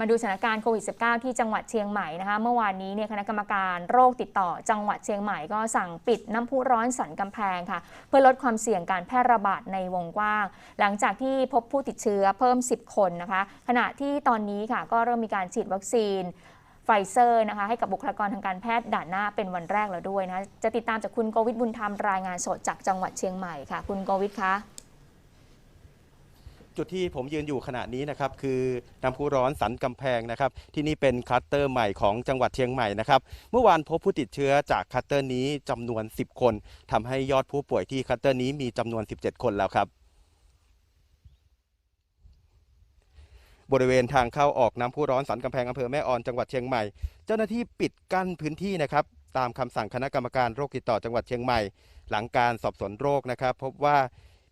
มาดูสถานการณ์โควิด -19 ที่จังหวัดเชียงใหม่นะคะ เมื่อวานนี้เนี่ยคณะกรรมการโรคติดต่อจังหวัดเชียงใหม่ก็สั่งปิดน้ำพุร้อนสันกำแพงค่ะ เพื่อลดความเสี่ยงการแพร่ระบาดในวงกว้าง หลังจากที่พบผู้ติดเชื้อเพิ่ม 10 คนนะคะ ขณะที่ตอนนี้ค่ะก็เริ่มมีการฉีดวัคซีนไฟเซอร์นะคะให้กับบุคลากรทางการแพทย์ด่านหน้าเป็นวันแรกแล้วด้วยนะคะจะติดตามจากคุณโกวิทบุญธรรมรายงานสดจากจังหวัดเชียงใหม่ค่ะ คุณโกวิทคะ จุดที่ผมยืนอยู่ขณะนี้นะครับคือน้ำพุร้อนสันกำแพงนะครับ ที่นี่เป็นคลัสเตอร์ใหม่ของจังหวัดเชียงใหม่นะครับเมื่อวานพบผู้ติดเชื้อจากคลัสเตอร์นี้จำนวน 10 คนทำให้ยอดผู้ป่วยที่คลัสเตอร์นี้มีจำนวน 17 คนแล้วครับบริเวณทางเข้าออกน้ำพุร้อนสันกำแพงอำเภอแม่ออนจังหวัดเชียงใหม่ เจ้าหน้าที่ปิดกั้นพื้นที่นะครับตามคำสั่งคณะกรรมการโรคติดต่อจังหวัดเชียงใหม่ หลังการสอบสวนโรคนะครับ พบว่า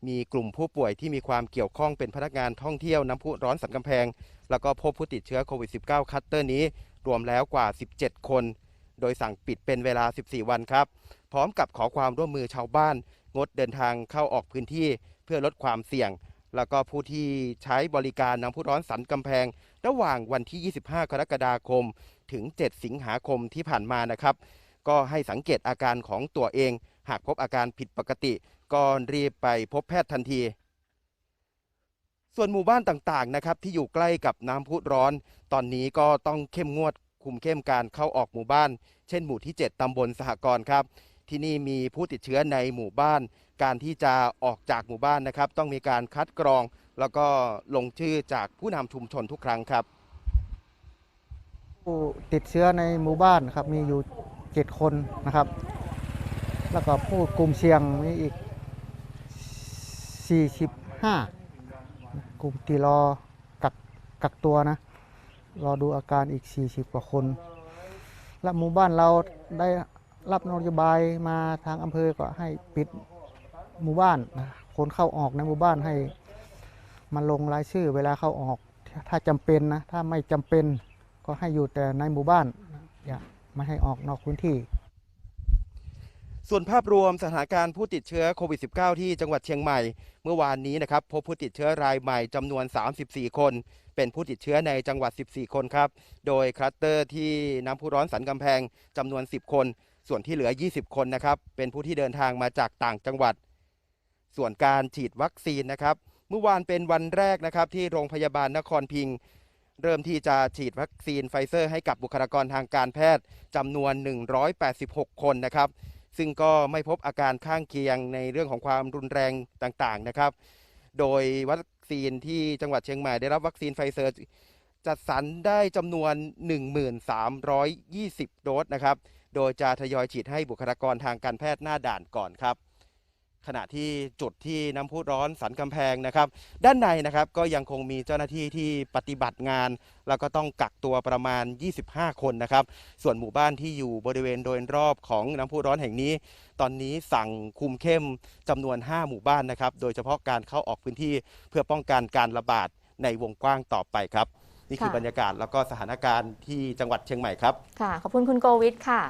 มีกลุ่มผู้ป่วยที่มีความเกี่ยวข้องเป็นพนักงานท่องเที่ยวน้ำพุร้อนสันกำแพง แล้วก็พบผู้ติดเชื้อโควิด -19 คัตเตอร์นี้ รวมแล้วกว่า 17 คน โดยสั่งปิดเป็นเวลา 14 วันครับ พร้อมกับขอความร่วมมือชาวบ้าน งดเดินทางเข้าออกพื้นที่เพื่อลดความเสี่ยง แล้วก็ผู้ที่ใช้บริการน้ำพุร้อนสันกำแพง ระหว่างวันที่ 25 กรกฎาคม ถึง 7 สิงหาคมที่ผ่านมานะครับ ก็ให้สังเกตอาการของตัวเอง หากพบอาการผิดปกติ ก็รีบไปพบแพทย์ทันที ส่วนหมู่บ้านต่างๆนะครับที่อยู่ใกล้กับน้ำพุร้อน ตอนนี้ก็ต้องเข้มงวดคุมเข้มการเข้าออกหมู่บ้าน เช่นหมู่ที่ 7ตำบลสหกรณ์ครับ ที่นี่มีผู้ติดเชื้อในหมู่บ้าน การที่จะออกจากหมู่บ้านนะครับ ต้องมีการคัดกรอง แล้วก็ลงชื่อจากผู้นำชุมชนทุกครั้งครับ ผู้ติดเชื้อในหมู่บ้านครับมีอยู่ 7 คนนะครับ แล้วก็ผู้กลุ่มเสี่ยงมีอีก 45กลุ่มที่รอกักกักตัวนะ รอดูอาการอีก 40 กว่าคน และหมู่บ้านเราได้รับนโยบายมาทางอำเภอก็ให้ปิดหมู่บ้านนะคนเข้าออกในหมู่บ้านให้มาลงรายชื่อเวลาเข้าออก ถ้าจำเป็นนะ ถ้าไม่จำเป็นก็ให้อยู่แต่ในหมู่บ้านอย่าไม่ให้ออกนอกพื้นที่ ส่วนภาพรวมสถานการณ์ผู้ติดเชื้อโควิด -19 ที่จังหวัดเชียงใหม่ เมื่อวานนี้นะครับพบผู้ติดเชื้อรายใหม่จำนวน 34 คน เป็นผู้ติดเชื้อในจังหวัด 14 คนครับ โดยคลัสเตอร์ที่น้ำพุร้อนสันกำแพงจำนวน 10 คน ส่วนที่เหลือ 20 คนนะครับ เป็นผู้ที่เดินทางมาจากต่างจังหวัด ส่วนการฉีดวัคซีนนะครับ เมื่อวานเป็นวันแรกนะครับที่โรงพยาบาลนครพิงเริ่มที่จะฉีดวัคซีนไฟเซอร์ให้กับบุคลากรทางการแพทย์จำนวน 186 คนนะครับ ซึ่งก็ไม่พบอาการข้างเคียงในเรื่องของความรุนแรงต่างๆนะครับ โดยวัคซีนที่จังหวัดเชียงใหม่ได้รับวัคซีนไฟเซอร์จัดสรรได้จำนวน 1320 โดสนะครับ โดยจะทยอยฉีดให้บุคลากรทางการแพทย์หน้าด่านก่อนครับ ขณะที่จุดที่น้ำพุร้อนสันกำแพงนะครับ ด้านในนะครับก็ยังคงมีเจ้าหน้าที่ที่ปฏิบัติงาน แล้วก็ต้องกักตัวประมาณ 25 คนนะครับ ส่วนหมู่บ้านที่อยู่บริเวณโดยรอบของน้ำพุร้อนแห่งนี้ ตอนนี้สั่งคุมเข้มจำนวน 5 หมู่บ้านนะครับ โดยเฉพาะการเข้าออกพื้นที่เพื่อป้องกันการระบาดในวงกว้างต่อไปครับ นี่คือค่ะบรรยากาศแล้วก็สถานการณ์ที่จังหวัดเชียงใหม่ครับค่ะขอบคุณคุณโกวิทค่ะ